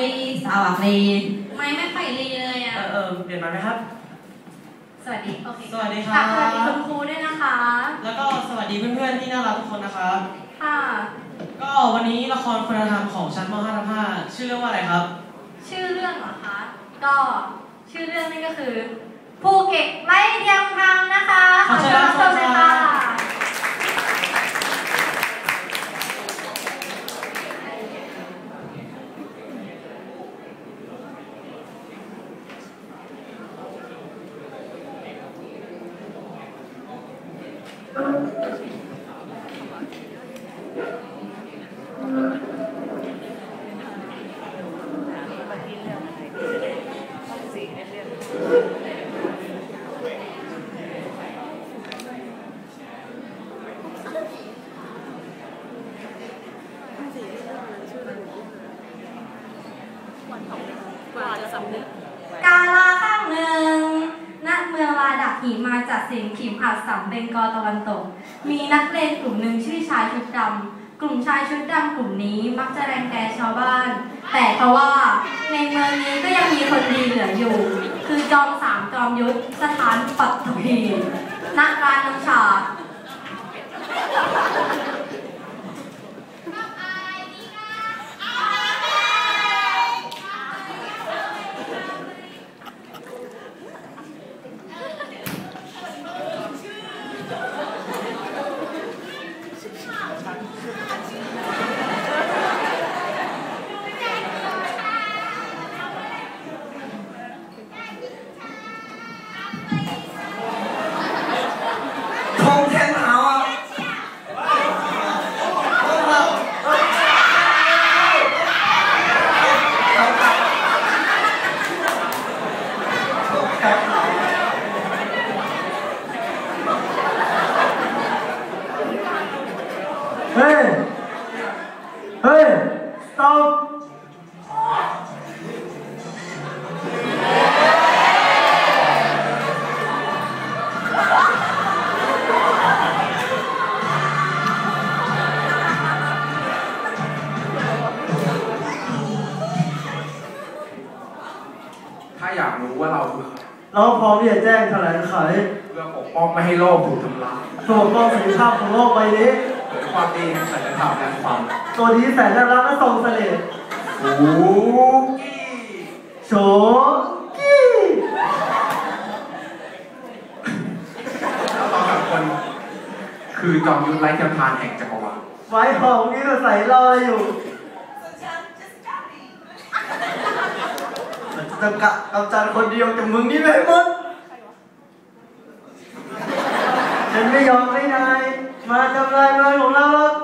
ดีสวัสดีไม่ไม่ไปรีเลยอะเออเออเปลี่ยนมาไหมครับ สวัสดี โอเคสวัสดีคค่ะรับ สวัสดีคุณครูด้วยนะคะ แล้วก็สวัสดีเพื่อนๆที่น่ารักทุกคนนะครับ ค่ะ ก็วันนี้ละครคุณธรรมของชั้นม .5 ทับ5ชื่อเรื่องว่าอะไรครับ ชื่อเรื่องเหรอคะ ก็ชื่อเรื่องนี่ก็คือ ภูเก็ตไม่เทียมทางนะคะ ขอเชิญรับชมเลยค่ะค่ะ กา หิมาจากเสียงขิมอัดสัมเบงกอตะวันตก มีนักเลงกลุ่มหนึ่งชื่อชายชุดดำกลุ่มชายชุดดำกลุ่มนี้มักจะแรงแกชาวบ้าน แต่เพราะว่าในเมืองนี้ก็ยังมีคนดีเหลืออยู่ คือจอมสามจอมยุทธสถานปัตตภีณร้ารน้ำชา เฮ้ย stop ถ้าอยากรู้ว่าเราคือใครเราพร้อมที่จะแจ้งแถลงไขเพื่อปกป้องไม่ให้โลกถูกทำลายตัวปกป้องสิทธิภาพของโลกใบนี้เผย ความดีแห่งสัจธรรมและความตัวนี้แสนน่ารักและทรงเสน่ห์ฟูกี้โฉกี้แล้วเราสามคน คือจอมยุทธไร้เทียมทานแห่งจักรวาลไว้หองนี้เราใส่รออยู่มันจะกะกำจัดคนเดียวจากมึงนี่เลยหมดฉันไม่ยอมให้นาย มาทำลายเมืองของเราหรอก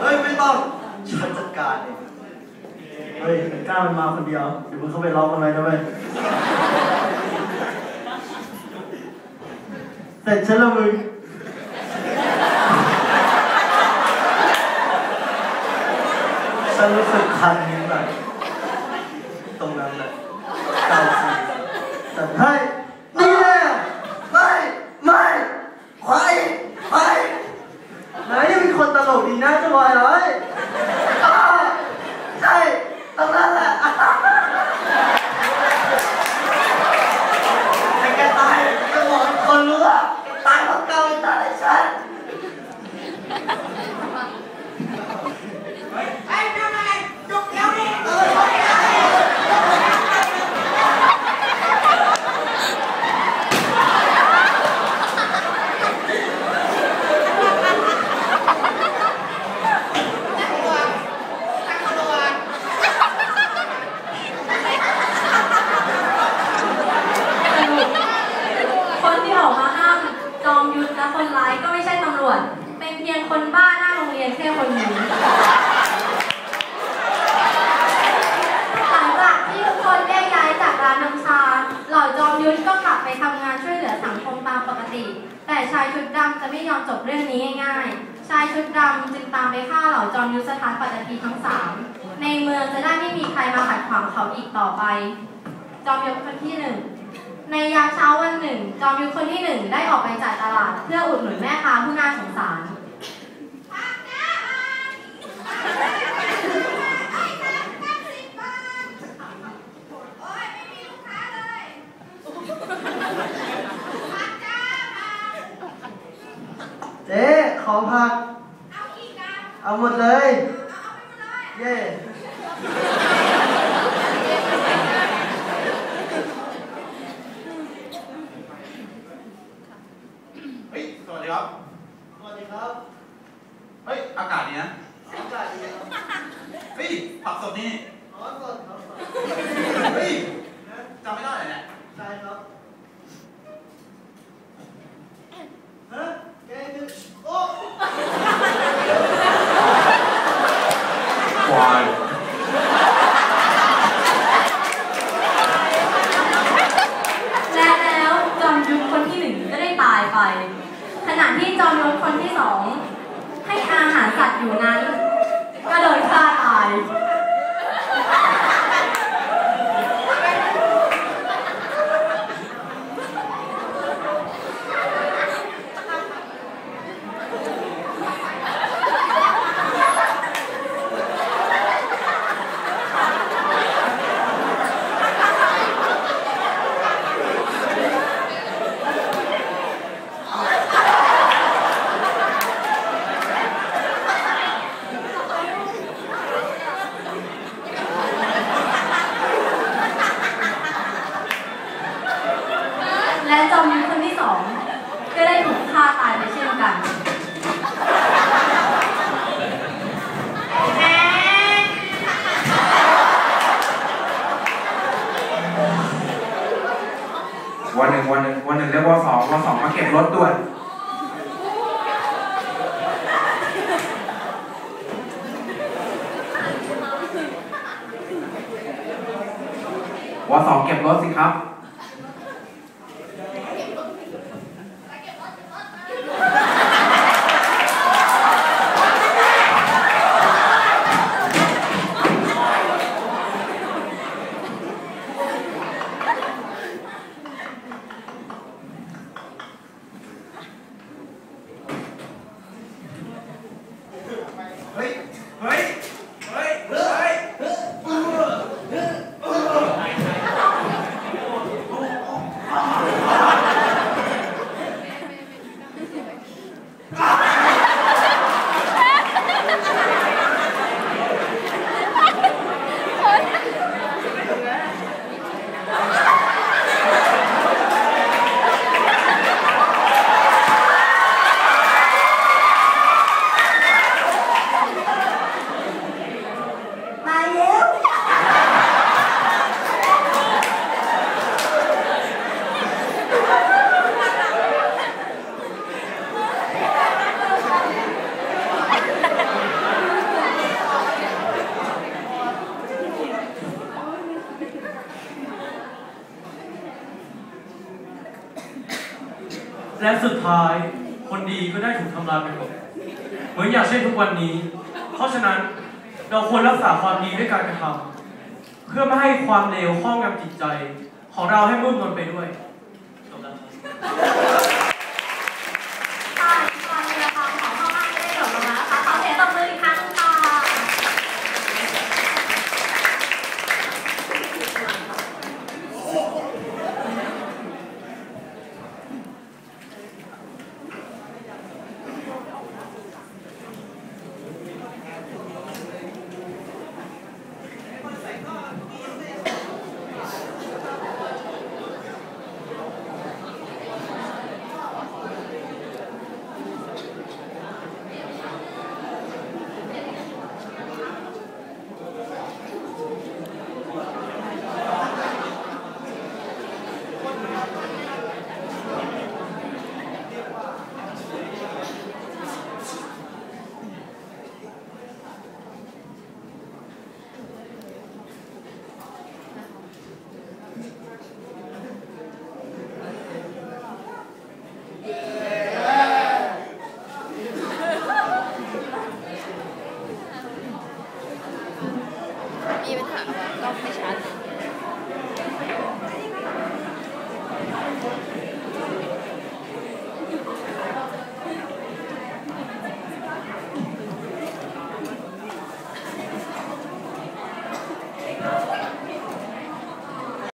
เฮ้ยไม่ต้องฉันจัดการเองเฮ้ยกล้ามันมาคนเดียวเดี๋ยวมึงเข้าไปล็อกมันไว้นะเว้ยเสร็จฉันละมึงฉันรู้สึกคันนิดหน่ ตามไปฆ่าเหล่าจอมยุทธสถานปัตตีทั้งสามในเมืองจะได้ไม่มีใครมาขัดขวางเขาอีกต่อไป จอมยุทธคนที่หนึ่งในยามเช้าวันหนึ่ง จอมยุทธคนที่หนึ่งได้ออกไปจ่ายตลาด เพื่ออุดหนุนแม่ค้าผู้น่าสงสารเจ๊ขอพัก หมดเลย เย่เฮ้ย สวัสดีครับ สวัสดีครับ เฮ้ย อากาศดีนะ อากาศดีครับ เฮ้ย ผักสดนี่ อ๋อ สดครับสดเฮ้ยจำไม่ได้เลยเนี่ย ใช่ครับฮะแกคือโอ้ ควาย และแล้วจอมยุทธคนที่หนึ่งก็ได้ตายไป ขณะที่จอมยุทธคนที่สองให้อาหารสัตว์อยู่นั้น ก็โดนฆ่าตาย และจอมยุทธคนที่สองก็ได้ถูกฆ่าตายไปเช่นกันวันหนึ่งวันหนึ่งวันหนึ่งเรียกว่าสองวันสองมาเก็บรถด่วนวันสองเก็บรถสิครับ เฮ้ย เฮ้ย เฮ้ย เฮ้ย มาแล้ว และสุด ท้าย คนดีก็ได้ถูกทำลายไปหมดเหมือนอย่างเช่นทุกวันนี้ เพราะฉะนั้นเราควรรักษาความดีด้วยการกระทำเพื่อไม่ให้ความเลวครอบงำจิตใจ ของเราให้มืดมนไปด้วยจบแล้ว มีปัญหาว่าก็ไม่ชัด